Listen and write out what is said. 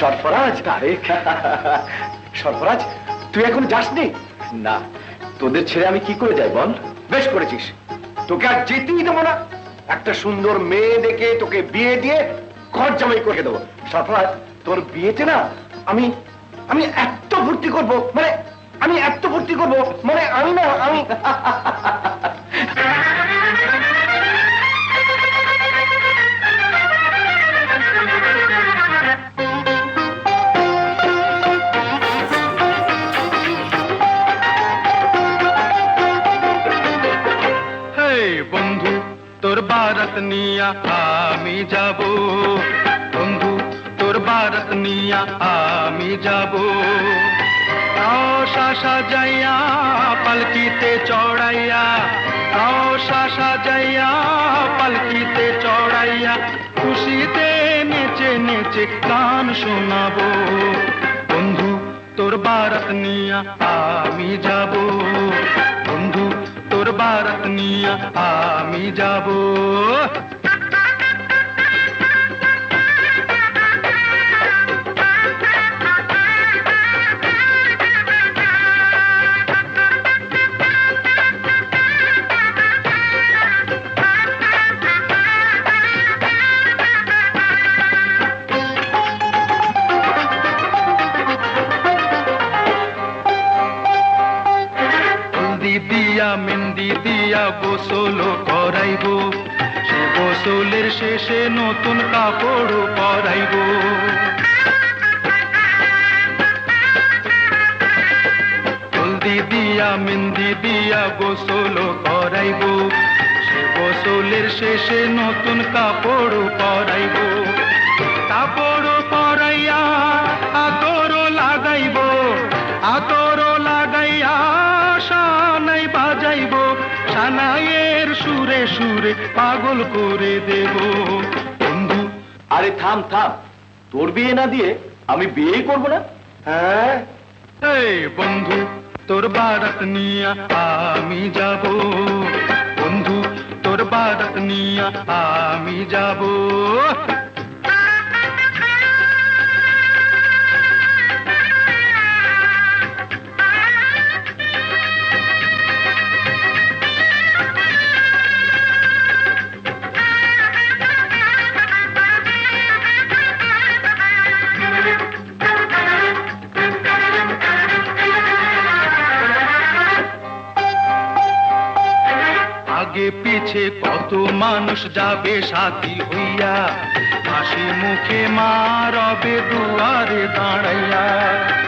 সরফরাজ তারেক সরফরাজ তুই এখন যাসনি? না তোদের ছেড়ে আমি কি করে যাই বল? বেশ করেছিস। তোকে আর যেতেই দেবো না। একটা সুন্দর মেয়ে দেখে তোকে বিয়ে দিয়ে ঘর জামাই করে দেবো। সরফরাজ তোর বিয়েতে না আমি আমি এত ভর্তি করব মানে আমি এত ভর্তি করব মানে আমি না আমি বন্ধু, তোর বারাত নিয়া আমি যাব। বন্ধু, তোর বারাত নিয়া আমি যাব। শাসা যাইয়া পালকিতে চড়াইয়া শাসা যাইয়া পালকিতে চড়াইয়া খুশিতে নেচে নেচে গান শোনাবো। বন্ধু, তোর বারাত নিয়া আমি যাব। বন্ধু তোর বারাত নিয়া আমি যাব দিয়া গোসল করাইব, সে গোসলের শেষে নতুন কাপড় পরাইব। হলদি দিয়া, মেহেন্দি দিয়া গোসল করাইব, সে গোসলের শেষে নতুন কাপড় পরাইব। কাপড় সানাইয়ের সুরে সুরে পাগল করে দেব। বন্ধু আরে থাম থাম। তোর বিয়ে না দিয়ে আমি বিয়েই করব না? হ্যাঁ? এই বন্ধু তোর বারাত নিয়া আমি যাব। বন্ধু তোর বারাত নিয়া আমি যাব। পিছে কত মানুষ যাবে সাথী হইয়া? হাসি মুখে মা রবে দুয়ারে দাঁড়াইয়া।